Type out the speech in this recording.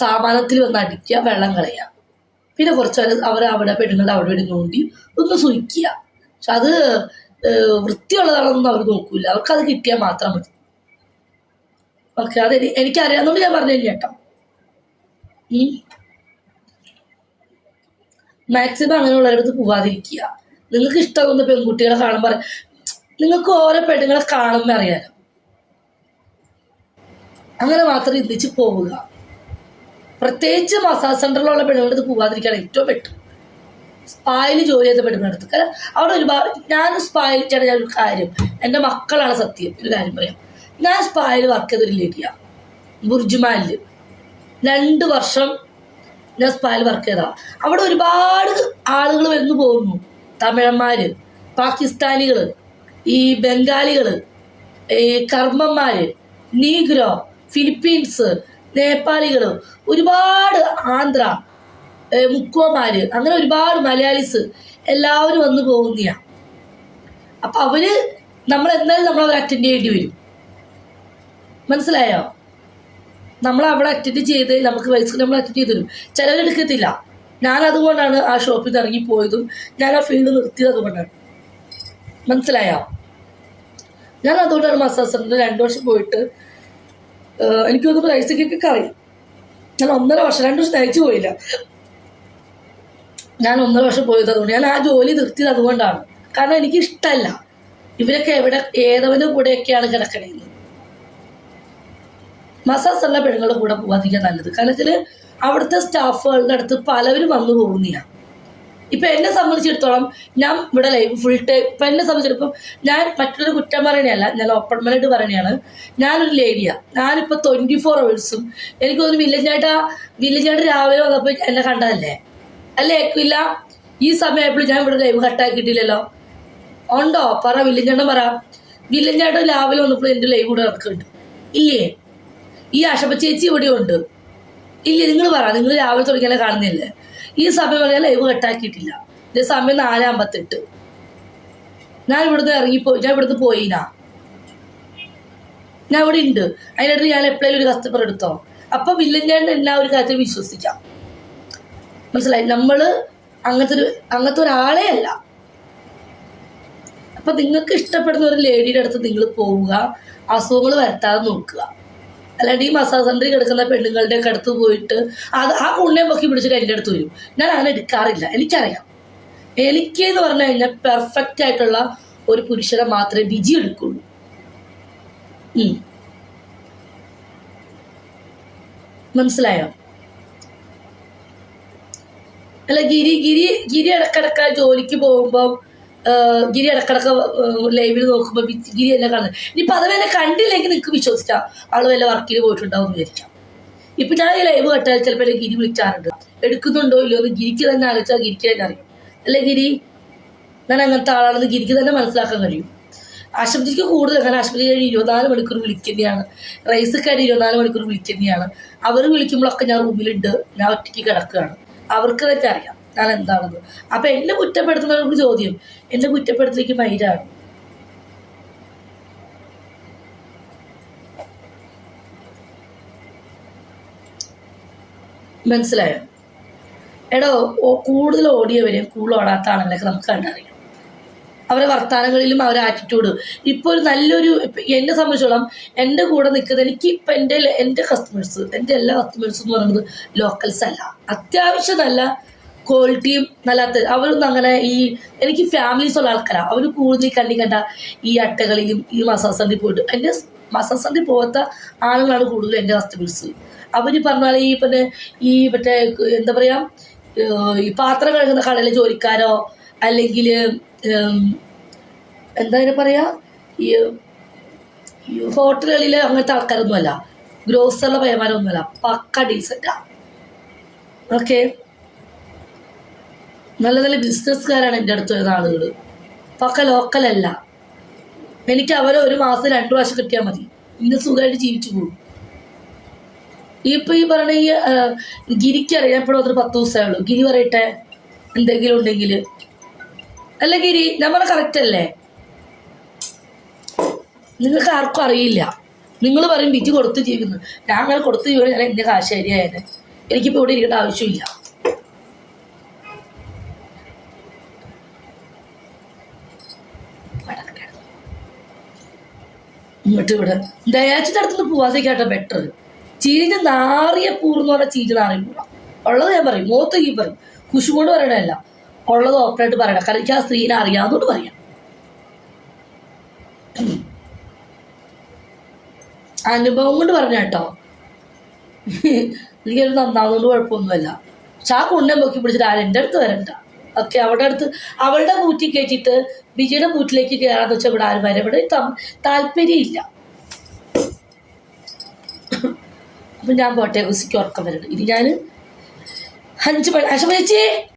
സാമാനത്തിൽ വന്ന് അടിക്കുക വെള്ളം കളയുക. പിന്നെ കുറച്ച് നേരം അവർ അവിടെ പെണ്ണുങ്ങളുടെ അവിടെ ഇവിടെ ഞോണ്ടി ഒന്ന് സുഖിക്കുക പക്ഷെ അത് വൃത്തിയുള്ളതാണെന്നൊന്നും അവർ നോക്കൂല. അവർക്ക് അത് കിട്ടിയാൽ മാത്രം മതി. ഓക്കെ അത് എനിക്കറിയാന്നുകൊണ്ട് ഞാൻ പറഞ്ഞു കേട്ടോ. മാക്സിമം അങ്ങനെയുള്ളവരടുത്ത് പോവാതിരിക്കുക. നിങ്ങൾക്ക് ഇഷ്ടമാകുന്ന പെൺകുട്ടികളെ കാണുമ്പോൾ നിങ്ങൾക്ക് ഓരോ പെണ്ണുങ്ങളെ കാണുമ്പോൾ അറിയാലോ അങ്ങനെ മാത്രം ചിന്തിച്ച് പോവുക. പ്രത്യേകിച്ച് മസാജ് സെന്ററിലുള്ള പെണ്ണുങ്ങളടുത്ത് പോവാതിരിക്കുകയാണ് ഏറ്റവും ബെറ്റർ. സ്പായിൽ ജോലി ചെയ്ത പെണ്ണുങ്ങളടുത്ത് കാരണം അവിടെ ഒരുപാട് ഞാൻ സ്പായിൽ ഞാൻ ഒരു കാര്യം. എന്റെ മക്കളാണ് സത്യം ഒരു കാര്യം പറയാം. ഞാൻ സ്പായിൽ വർക്ക് ചെയ്തൊരു ലേഡിയാണ് ബുർജുമാലിൽ രണ്ട് വർഷം ഞാൻ സ്പായിൽ വർക്ക് ചെയ്താ. അവിടെ ഒരുപാട് ആളുകൾ വരുന്നു പോകുന്നു. തമിഴന്മാര് പാകിസ്ഥാനികൾ ഈ ബംഗാളികൾ ഈ കർമ്മന്മാര് നീഗ്രോ ഫിലിപ്പീൻസ് നേപ്പാളികൾ ഒരുപാട് ആന്ധ്ര മുക്കോമാര് അങ്ങനെ ഒരുപാട് മലയാളീസ് എല്ലാവരും വന്നു പോകുന്നതാണ് അപ്പൊ അവർ നമ്മൾ എന്തായാലും നമ്മൾ അവർ അറ്റൻഡ് ചെയ്യേണ്ടി വരും. മനസ്സിലായോ? നമ്മൾ അവിടെ അറ്റൻഡ് ചെയ്ത് നമുക്ക് പൈസ നമ്മൾ അറ്റൻഡ് ചെയ്ത് തരും. ചിലരെടുക്കത്തില്ല ഞാൻ അതുകൊണ്ടാണ് ആ ഷോപ്പിൽ നിന്ന് ഇറങ്ങി പോയതും ഞാൻ ആ ഫീൽഡ് നിർത്തിയത് അതുകൊണ്ടാണ്. മനസ്സിലായോ? ഞാൻ അതുകൊണ്ടാണ് മസാജ് രണ്ടു വർഷം പോയിട്ട് എനിക്ക് തോന്നുന്നു തയ്ച്ചൊക്കെ അറിയാം ഞാൻ ഒന്നര വർഷം രണ്ടു വർഷം തയ്ച്ചു പോയില്ല. ഞാൻ ഒന്നര വർഷം പോയത് അതുകൊണ്ട്. ഞാൻ ആ ജോലി നിർത്തിയത് അതുകൊണ്ടാണ്. കാരണം എനിക്ക് ഇഷ്ടമല്ല ഇവരൊക്കെ എവിടെ ഏതവന്റെ കൂടെയൊക്കെയാണ് കിടക്കണേന്ന്. മസാസുള്ള പെണ്ണുങ്ങളുടെ കൂടെ പോകാതിരിക്കാൻ നല്ലത്. കാരണം വെച്ചാൽ അവിടുത്തെ സ്റ്റാഫുകളുടെ അടുത്ത് പലവരും വന്നു പോകുന്നതാണ് ഇപ്പൊ എന്നെ സംബന്ധിച്ചിടത്തോളം ഞാൻ ഇവിടെ ലൈഫ് ഫുൾ ടൈം ഇപ്പൊ എന്നെ സംബന്ധിച്ചിടത്തോളം ഞാൻ മറ്റൊരു കുറ്റം പറയണയല്ല ഞാൻ ഓപ്പൺ മൈൻഡ് പറയണയാണ് ഞാനൊരു ലേഡിയാ ഞാനിപ്പോ ട്വന്റി ഫോർ അവേഴ്സും എനിക്ക് തോന്നുന്നു വില്ലേജായിട്ട് വില്ലേജായിട്ട് രാവിലെ വന്നപ്പോൾ എന്നെ കണ്ടതല്ലേ? അല്ലേ ഏക്കില്ല ഈ സമയമായപ്പോഴും ഞാൻ ഇവിടെ ലൈവ് കട്ടാക്കിയിട്ടില്ലല്ലോ ഉണ്ടോ? പറ വില്ലഞ്ചേട്ടൻ പറ. വില്ലേജായിട്ട് രാവിലെ വന്നപ്പോൾ എന്റെ ലൈവ് കൂടെ നടക്കുന്നുണ്ട്. ഇല്ലേ? ഈ ആശപ്പ ചേച്ചി ഇവിടെ ഉണ്ട് ഇല്ലേ? നിങ്ങൾ പറ നിങ്ങൾ രാവിലെ തുടങ്ങിയാലേ കാണുന്നില്ലേ? ഈ സമയം ലൈവ് കട്ടാക്കിയിട്ടില്ല. ഇത് സമയം നാല് അമ്പത്തെട്ട് ഞാൻ ഇവിടുന്ന് ഇറങ്ങിപ്പോയി ഞാൻ ഇവിടുന്ന് പോയിനാ. ഞാൻ ഇവിടെ ഉണ്ട് അതിനിടയിൽ ഞാൻ എപ്പോഴും ഒരു കസ്റ്റമർ എടുത്തോ അപ്പൊ വില്ലഞ്ചാണ്ട് എല്ലാ ഒരു കാര്യത്തിൽ വിശ്വസിക്കാം മനസ്സിലായി? നമ്മൾ അങ്ങനത്തെ ഒരു അങ്ങനത്തെ ഒരാളെ അല്ല. അപ്പൊ നിങ്ങൾക്ക് ഇഷ്ടപ്പെടുന്ന ഒരു ലേഡിയുടെ അടുത്ത് നിങ്ങൾ പോവുക അസുഖങ്ങൾ വരുത്താതെ നോക്കുക. അല്ലാണ്ട് ഈ മസാജ് സെന്ററിൽ കിടക്കുന്ന പെണ്ണുങ്ങളുടെ ഒക്കെ അടുത്ത് പോയിട്ട് അത് ആ കുണ്ണയം പൊക്കി പിടിച്ചിട്ട് എന്റെ അടുത്ത് വരും. ഞാൻ അങ്ങനെ എടുക്കാറില്ല. എനിക്കറിയാം. എനിക്ക് എന്ന് പറഞ്ഞു കഴിഞ്ഞാൽ പെർഫെക്റ്റ് ആയിട്ടുള്ള ഒരു പുരുഷനെ മാത്രമേ ബിജി എടുക്കുള്ളൂ. മനസ്സിലായോ? അല്ല ഗിരി ഗിരി ഗിരി ഇടക്കിടക്ക് ജോലിക്ക് പോകുമ്പോൾ ഗിരി ഇടക്കിടക്ക് ലൈവിൽ നോക്കുമ്പോൾ ഗിരി എന്നെ കാണുന്നത് ഇനിയിപ്പോൾ അത് വല്ല കണ്ടില്ലെങ്കിൽ നിങ്ങൾക്ക് വിശ്വസിക്കാം. ആൾ വല്ല വർക്കിന് പോയിട്ടുണ്ടാവും എന്ന് വിചാരിക്കാം. ഇപ്പം ഞാൻ ഈ ലൈവ് കട്ടാൽ ചിലപ്പോൾ എന്നെ ഗിരി വിളിക്കാറുണ്ട്. എടുക്കുന്നുണ്ടോ ഇല്ലയോ എന്ന് ഗിരിക്ക് തന്നെ ആലോചിച്ചാൽ ഗിരിക്ക് തന്നെ അറിയും. അല്ലെ ഗിരി? ഞാൻ അങ്ങനത്തെ ആളാണെന്ന് ഗിരിക്ക് തന്നെ മനസ്സിലാക്കാൻ കഴിയും. ആശുപത്രിക്ക് കൂടുതൽ കാരണം ആശുപത്രി കഴിഞ്ഞ് ഇരുപത്തിനാല് മണിക്കൂർ വിളിക്കുന്നതാണ് റൈസൊക്കെ ഇരുപത്തിനാല് മണിക്കൂർ വിളിക്കുന്നതാണ് അവർ വിളിക്കുമ്പോഴൊക്കെ ഞാൻ റൂമിലുണ്ട് ഞാൻ ഒറ്റയ്ക്ക് കിടക്കുകയാണ്. അവർക്ക് തന്നെ അറിയാം. ഞാൻ എന്താണെന്ന്. അപ്പൊ എന്നെ കുറ്റപ്പെടുത്തുന്നവർക്ക് ചോദ്യം. എന്നെ കുറ്റപ്പെടുത്തലേക്ക് മൈരാണ് മനസ്സിലായോ? എടോ കൂടുതൽ ഓടിയവരെയും കൂടുതൽ ഓടാത്ത ആളുകളൊക്കെ നമുക്ക് കണ്ടറിയാം. അവരെ വർത്തമാനങ്ങളിലും അവരെ ആറ്റിറ്റ്യൂഡ് ഇപ്പോൾ ഒരു നല്ലൊരു എന്നെ സംബന്ധിച്ചോളം എന്റെ കൂടെ നിൽക്കുന്നത് എനിക്ക് ഇപ്പം എന്റെ എന്റെ കസ്റ്റമേഴ്സ് എന്റെ എല്ലാ കസ്റ്റമേഴ്സും എന്ന് പറയുന്നത് ലോക്കൽസ് അല്ല. അത്യാവശ്യം നല്ല ക്വാളിറ്റിയും നല്ലാത്ത അവരൊന്നും അങ്ങനെ ഈ എനിക്ക് ഫാമിലീസ് ഉള്ള ആൾക്കാരാണ് അവർ കൂടുതൽ കണ്ടി കണ്ട ഈ അട്ടകളിയും ഈ മസാജ് സന്ധി പോയിട്ട് എന്റെ മസാജ് സന്ധി പോകാത്ത ആളുകളാണ് കൂടുതലും എന്റെ കസ്റ്റമേഴ്സ് അവർ പറഞ്ഞാൽ ഈ പിന്നെ ഈ മറ്റേ എന്താ പറയുക ഈ പാത്രം കഴുകുന്ന കടയിലെ ജോലിക്കാരോ അല്ലെങ്കിൽ എന്താ അതിനെ പറയാ ഈ ഈ ഹോട്ടലുകളിലെ അങ്ങനത്തെ ആൾക്കാരൊന്നുമല്ല. ഗ്രോസറിലെ പയ്യന്മാരൊന്നുമല്ല. പക്ക ഡീസന്റാണ് ഓക്കെ നല്ല നല്ല ബിസിനസ്സുകാരാണ് എന്റെ അടുത്ത് വരുന്ന ആളുകൾ പക്ക ലോക്കലല്ല എനിക്ക് അവരെ ഒരു മാസം രണ്ടു പ്രാവശ്യം കിട്ടിയാൽ മതി. ഇന്ന് സുഖമായിട്ട് ജീവിച്ചു പോകും. ഇപ്പം ഈ പറഞ്ഞ ഈ ഗിരിക്ക് ഗിരിക്കറിയാം എപ്പോഴും വന്നിട്ട് പത്ത് ദിവസമേ ഉള്ളൂ. ഗിരി പറയട്ടെ? എന്തെങ്കിലും ഉണ്ടെങ്കിൽ. അല്ല ഗിരി ഞാൻ പറഞ്ഞ കറക്റ്റ് അല്ലേ? നിങ്ങൾക്ക് ആർക്കും അറിയില്ല. നിങ്ങൾ പറയും ബിജി കൊടുത്ത് ജീവിക്കുന്നു. ഞാൻ അങ്ങനെ കൊടുത്ത് ജീവിക്കണം ഞാൻ എന്റെ കാശ് ശരിയായത്. എനിക്കിപ്പോൾ ഇവിടെ ഇരിക്കേണ്ട ആവശ്യമില്ല. ഇങ്ങോട്ട് ഇവിടെ. ദയാച്ചിന്റെ അടുത്തുനിന്ന് പോവാതിരിക്കാട്ടെ ബെറ്റർ ചീഞ്ഞ് നാറിയ പൂർന്ന് പറഞ്ഞാൽ ചീഞ്ഞ് നാറിയ ഉള്ളത് ഞാൻ പറയും. മൂത്ത് ഈ പറയും. കുശു കൊണ്ട് പറയണല്ല ഉള്ളത് ഓപ്പണായിട്ട് പറയണം. കാരണം എനിക്ക് ആ സ്ത്രീനെ അറിയാവുന്നതുകൊണ്ട് പറയാം. അനുഭവം കൊണ്ട് പറഞ്ഞ കേട്ടോ. എനിക്കത് നന്നാവുന്നതുകൊണ്ട് കുഴപ്പമൊന്നുമല്ല. പക്ഷെ ആ കുണ്ണം പൊക്കി പിടിച്ചിട്ട് ആരും എന്റെ അടുത്ത് വരണ്ട. ഓക്കെ അവളുടെ അടുത്ത് അവളുടെ മൂറ്റി കയറ്റിയിട്ട് വിജയുടെ മൂറ്റിലേക്ക് കയറാന്ന് വെച്ചാൽ ഇവിടെ ആരും വരെ ഇവിടെ താല്പര്യമില്ല. അപ്പം ഞാൻ പോട്ടെ ഉസിക്ക് ഉറക്കം വരുന്നുണ്ട് ഇനി ഞാൻ അഞ്ച് മണി ചേച്ചി!